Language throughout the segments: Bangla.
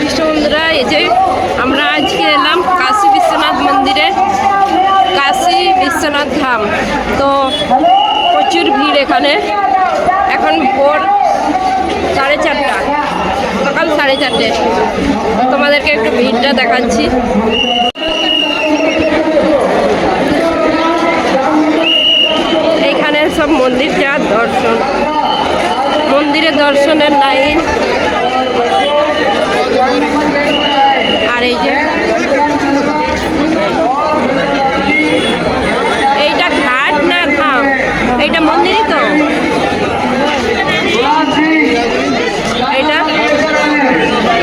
বন্ধুরা এই যে আমরা আজকে এলাম কাশী বিশ্বনাথ মন্দিরে, কাশী বিশ্বনাথ ধাম। তো প্রচুর ভিড় এখানে। এখন ভোর সাড়ে চারটা, সকাল সাড়ে চারটে। তোমাদেরকে একটু ভিড়টা দেখাচ্ছি। এইখানে সব মন্দির যাওয়ার দর্শন। মন্দিরে দর্শনের লাইন। এই যে এইটা ঘাট না ধাম এইটা মন্দিরই তো। এইটা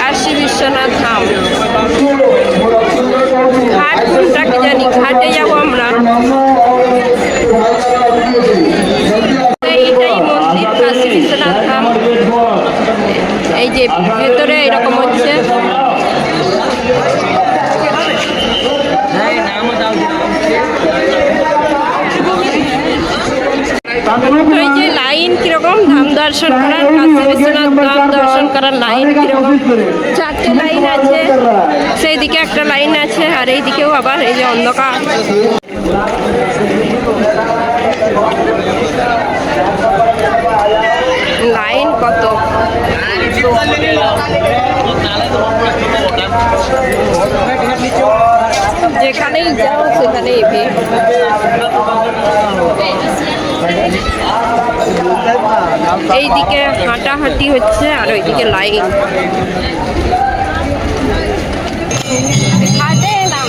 কাশী বিশ্বনাথ ধাম। ঘাট কোনটাকে জানি? ঘাটে যাব আমরা। এইটাই মন্দির, কাশী বিশ্বনাথ ধাম। এই যে ভেতরে এরকম হচ্ছে। এই যে লাইন কীরকম? ধাম দর্শন করার কাশী বিশ্বনাথ ধাম দর্শন করার লাইন কীরকম? চারটে লাইন আছে। সেই দিকে একটা লাইন আছে আর এই দিকেও আবার এই যে অন্ধকার। লাইন কত? যেখানেই যাও সেখানেই ভিড়। এইদিকে হাঁটাহাঁটি হচ্ছে আর ওইদিকে লাইন। ঘাটে এলাম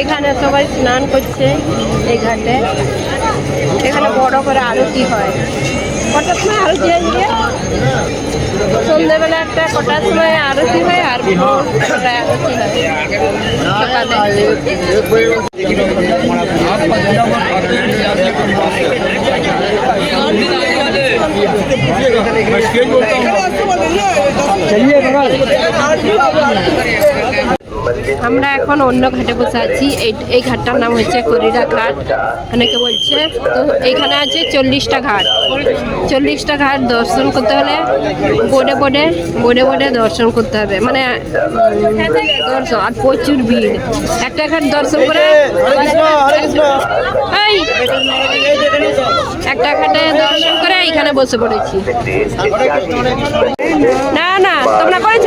এখানে সবাই স্নান করছে এই ঘাটে। এখানে বড় করে আরতি হয়। কটার সময় আরতি হয় সন্ধ্যেবেলা একটা কটার সময় আরতি হয় আর আরতি হয়। সকালে। चलिए আমরা এখন অন্য ঘাটে বসে আছি। এই এই ঘাটটার নাম হচ্ছে করিরা ঘাট। অনেকে বলছে তো এইখানে আছে চল্লিশটা ঘাট। চল্লিশটা ঘাট দর্শন করতে হলে বোর্ডে বোর্ডে বোর্ডে বোর্ডে দর্শন করতে হবে। মানে দর্শন আর প্রচুর ভিড়। একটা ঘাট দর্শন করে একটা ঘাটে দর্শন করে এইখানে বসে পড়েছি। না না তোমরা করেছ?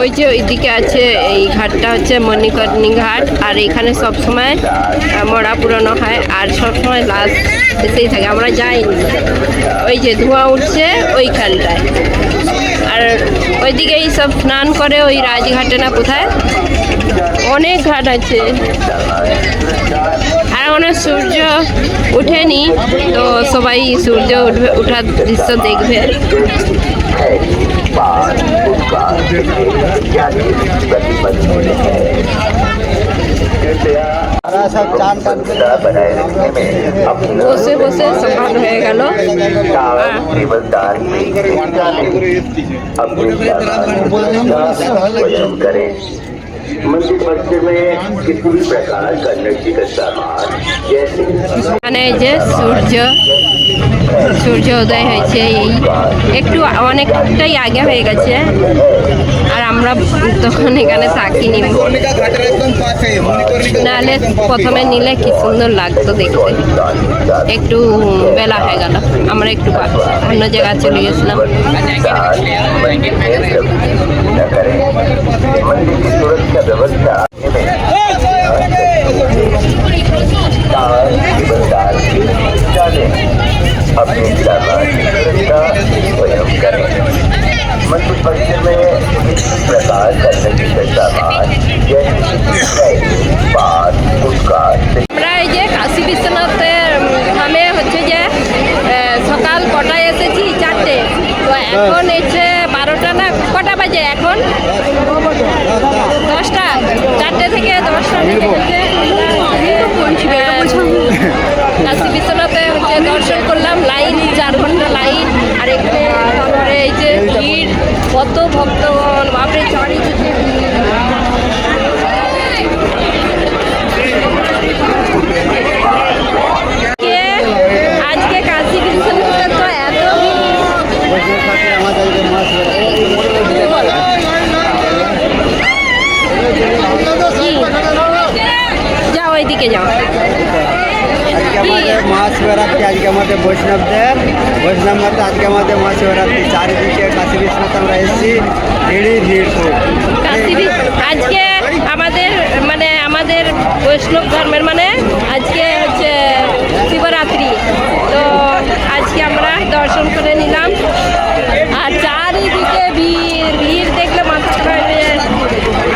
ওই যে ওইদিকে আছে, এই ঘাটটা হচ্ছে মণিকর্ণী ঘাট, আর এখানে সব সময় মরা পুরানো হয়, আর সব সময় লাশ এসেই থাকে, আমরা যাইনি। ওই যে ধোঁয়া উঠছে ওইখানটায়। আর ওইদিকে এই সব স্নান করে ওই রাজঘাটে না কোথায়? অনেক ঘাট আছে। আর মনে হয় সূর্য ওঠেনি তো সবাই সূর্য উঠবে ওঠার দৃশ্য দেখবে है पान उपकार इत्यादि प्रतिबंधित है कृपया स्वच्छता बनाए रखने में अपना বসে বসে সকাল হয়ে গেল दान केवल दान में डालें अपने মানে যে সূর্য সূর্য উদয় হয়েছে, এই একটু অনেকটাই আগে হয়ে গেছে, আর আমরা তখন এখানে থাকিনি। নাহলে প্রথমে নিলে কি সুন্দর লাগতো দেখতে। একটু বেলা হয়ে গেল, আমরা একটু অন্য জায়গায় চলে গেছিলাম। करें मंदिर की सुरक्षा व्यवस्था দশটা ওইদিকে যাও। আজকে আমাদের মহাশিবরাত্রি আজকে আমাদের বৈষ্ণবদের। বৈষ্ণব মতে আজকে আমাদের মহাশিবরাত্রি। চারিদিকে কাশী বিশ্বনাথ আমরা এসেছি। ভিড়ই ভিড় আজকে আমাদের মানে আমাদের বৈষ্ণব ধর্মের মানে আজকে হচ্ছে শিবরাত্রি। তো আজকে আমরা দর্শন করে নিলাম। আর চারিদিকে ভিড় ভিড় দেখলে মাথা খারাপ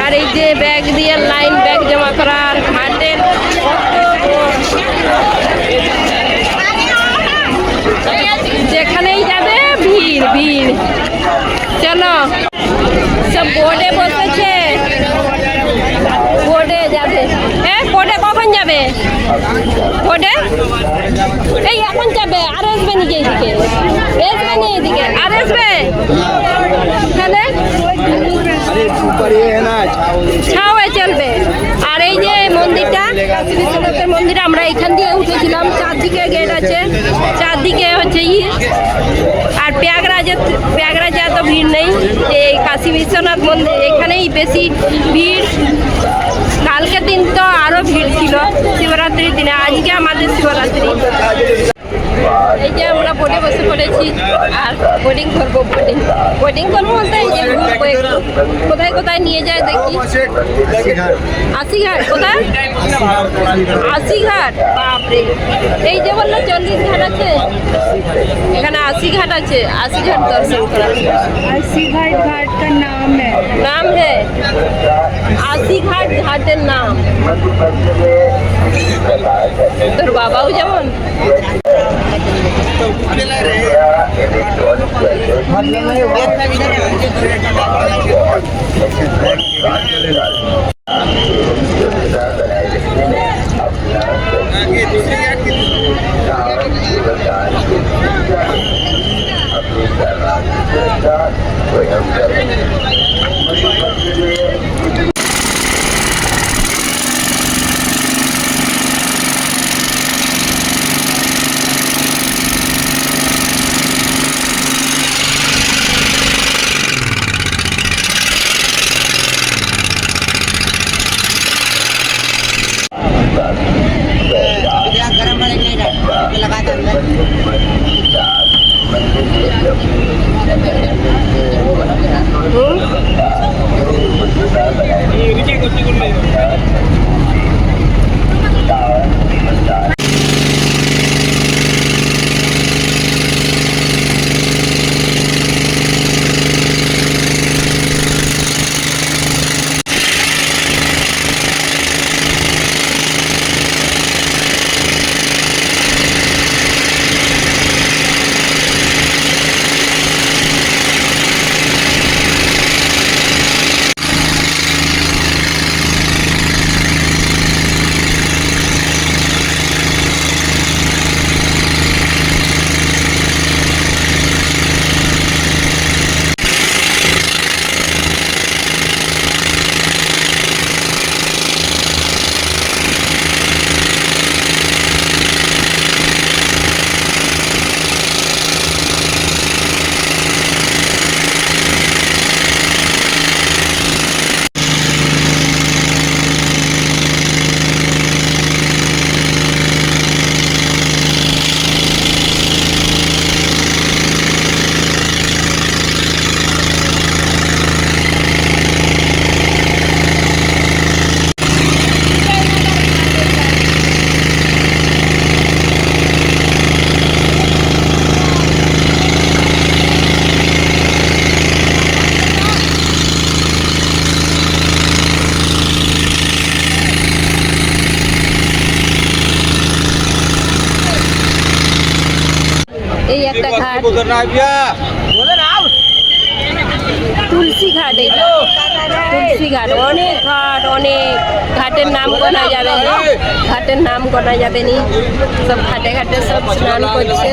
আর এই যে ব্যাগ দিয়ে লাইন ব্যাগ জমা করার ঘাটের কত যেখানেই যাবে ভিড় ভিড় চলো কখন যাবে? এই যাবে। আর আসবে আসবে নি এদিকে আর আসবে? তাহলে? চলবে। আর এই যে মন্দিরটা, মন্দির আমরা এখান দিয়ে উঠেছিলাম। চারদিকে গেট আছে। চারদিকে হচ্ছে ই। আর প্রয়াগরাজে প্রয়াগরাজে এত ভিড় নেই এই কাশী বিশ্বনাথ মন্দির, এখানেই বেশি ভিড়। কালকে দিন তো আরও ভিড় ছিল, শিবরাত্রির দিনে, আজকে আমাদের শিবরাত্রি। এই যে আমরা বোর্ডে বসে পড়েছি আর বোর্ডিং করব বোর্ডিং বোর্ডিং করব বলতে যে ঘুরবো একটু। কোথায় কোথায় নিয়ে যায় দেখি। আশিঘাট কোথায়? আশিঘাট। বাপরে। এই যে বলল চল্লিশ ঘাট আছে। এখানে আশিঘাট আছে। আশিঘাট দর্শন করা। আশিঘাট ঘাট কার নাম নাম হ্যাঁ আশিঘাট ঘাটের নাম। তোর বাবাও যেমন। स्वयं करें হুম এই একটা ঘাট। তুলসী ঘাট এটা। তুলসী ঘাট। অনেক ঘাট অনেক। ঘাটের নাম গোনা যাবে না। ঘাটের নাম গোনা যাবে নি। সব ঘাটে ঘাটে সব স্নান করছে।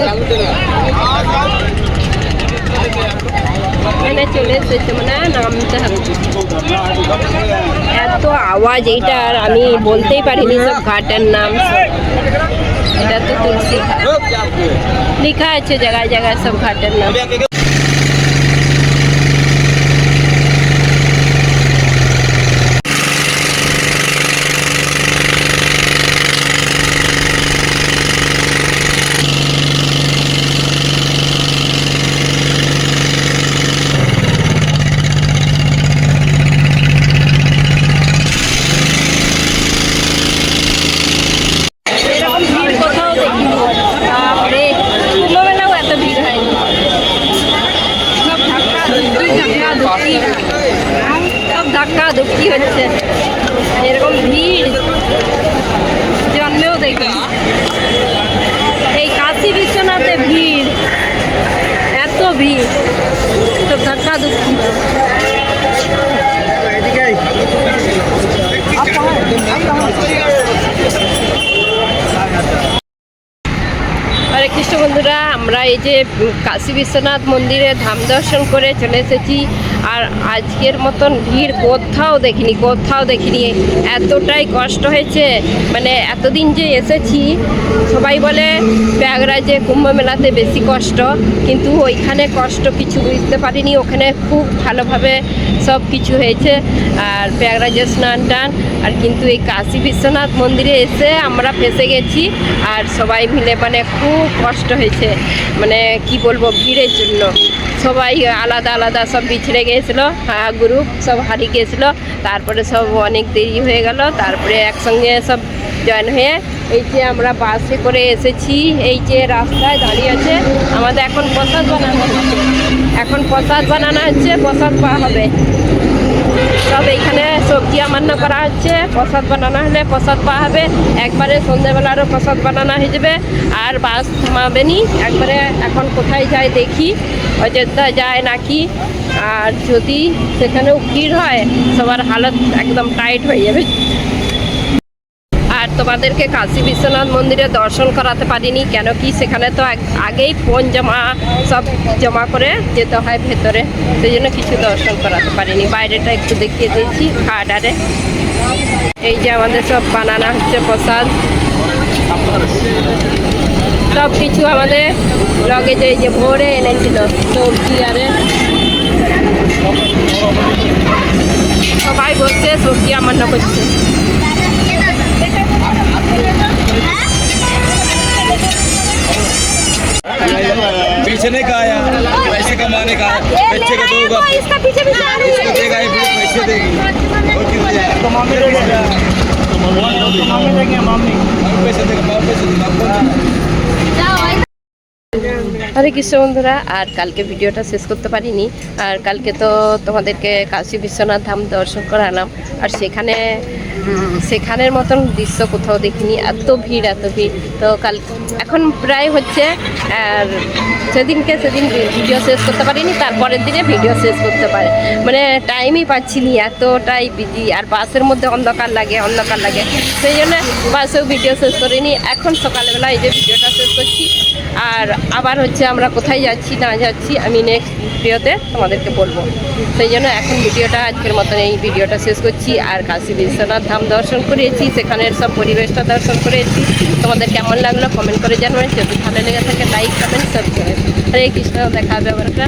এখানে চলে এসেছে মানে নামতে হবে। এত আওয়াজ এইটার আমি বলতেই পারিনি সব ঘাটের নাম। সব। এটা তো তুলসী ঘাট লেখা আছে জায়গায় জায়গায় সব ঘাটের নাম এরকম ভিড় কোথাও দেখিনি বাপরে কুম্ভ মেলাও এত ভিড় হয়নি সব ধাক্কা ধুক্কি ধাক্কা ধুক্কি সব ধাক্কা ধুক্কি হচ্ছে এরকম ভিড় জন্মেও দেখিনি এই কাশী বিশ্বনাথে ভিড় এত ভিড়। কৃষ্ণ বন্ধুরা আমরা এই যে কাশী বিশ্বনাথ মন্দিরে ধাম দর্শন করে চলে এসেছি। আর আজকের মতন ভিড় কোথাও দেখিনি কোথাও দেখিনি। এতটাই কষ্ট হয়েছে মানে এতদিন যে এসেছি, সবাই বলে প্রয়াগরাজে কুম্ভ মেলাতে বেশি কষ্ট, কিন্তু ওইখানে কষ্ট কিছু বুঝতে পারিনি, ওখানে খুব ভালোভাবে সব কিছু হয়েছে, আর প্রয়াগরাজে স্নান টান, আর কিন্তু এই কাশী বিশ্বনাথ মন্দিরে এসে আমরা ফেসে গেছি, আর সবাই মিলে মানে খুব কষ্ট হয়েছে মানে কি বলব, ভিড়ের জন্য। সবাই আলাদা আলাদা সব বিছড়ে গিয়েছিল গ্রুপ সব হারিয়ে গিয়েছিল। তারপরে সব অনেক দেরি হয়ে গেল, তারপরে একসঙ্গে সব জয়েন হয়ে এই যে আমরা বাসে করে এসেছি, এই যে রাস্তায় দাঁড়িয়ে আছে। আমাদের এখন প্রসাদ বানানো হচ্ছে। এখন প্রসাদ বানানো হচ্ছে, প্রসাদ পাওয়া হবে। সব এইখানে সবজি আমান্য করা হচ্ছে। প্রসাদ বানানো হলে প্রসাদ পাওয়া হবে। একবারে সন্ধ্যেবেলারও প্রসাদ বানানো হয়ে যাবে। আর বাস থামাবে নি একবারে এখন কোথায় যায় দেখি। অযোধ্যা যায় নাকি? আর যদি সেখানেও ভিড় হয়, সবার হালত একদম টাইট হয়ে যাবে। তোমাদেরকে কাশী বিশ্বনাথ মন্দিরে দর্শন করাতে পারিনি, কেন কি সেখানে তো আগ- আগেই ফোন জমা, সব জমা করে যেতে হয় ভেতরে। সেই জন্য কিছু দর্শন করাতে পারিনি। বাইরেটা একটু দেখিয়ে দিয়েছি ঘাটারে এই যে আমাদের সব বানানা হচ্ছে, প্রসাদ। সব কিছু আমাদের লগে যে এই যে ভোরে এনেছিল সবজি আরে। সবাই বসছে সবজি আমান্য করছে। बेचने का आया पैसे कमाने का बच्चे का दूँगा तो इसका पीछे भी देगा ये फिर पैसे देगी। पैसे देगा। पैसे देगा হরে কৃষ্ণ বন্ধুরা, আর কালকে ভিডিওটা শেষ করতে পারিনি। আর কালকে তো তোমাদেরকে কাশী বিশ্বনাথ ধাম দর্শন করালাম। আর সেখানে সেখানের মতন দৃশ্য কোথাও দেখিনি, এত ভিড় এত ভিড়। তো কাল, এখন প্রায় হচ্ছে, আর সেদিনকে সেদিন ভিডিও শেষ করতে পারিনি, তারপরের দিনে ভিডিও শেষ করতে পারে। মানে টাইমই পাচ্ছি নি এতটাই বিজি আর বাসের মধ্যে অন্ধকার লাগে অন্ধকার লাগে। সেই জন্য বাসেও ভিডিও শেষ করিনি। এখন সকালবেলা এই যে ভিডিওটা শেষ করছি। আর আবার হচ্ছে আমরা কোথায় যাচ্ছি, না যাচ্ছি, আমি নেক্সট ভিডিওতে তোমাদেরকে বলব। সেই জন্য এখন ভিডিওটা আজকের মতন এই ভিডিওটা শেষ করছি। আর কাশী বিশ্বনাথ ধাম দর্শন করেছি সেখানের সব পরিবেশটা দর্শন করেছি তোমাদের কেমন লাগল কমেন্ট করে জানবেন যদি ভালো লেগে থাকে লাইক কমেন্ট সবসময় হরে কৃষ্ণ, দেখা ব্যবহার তে।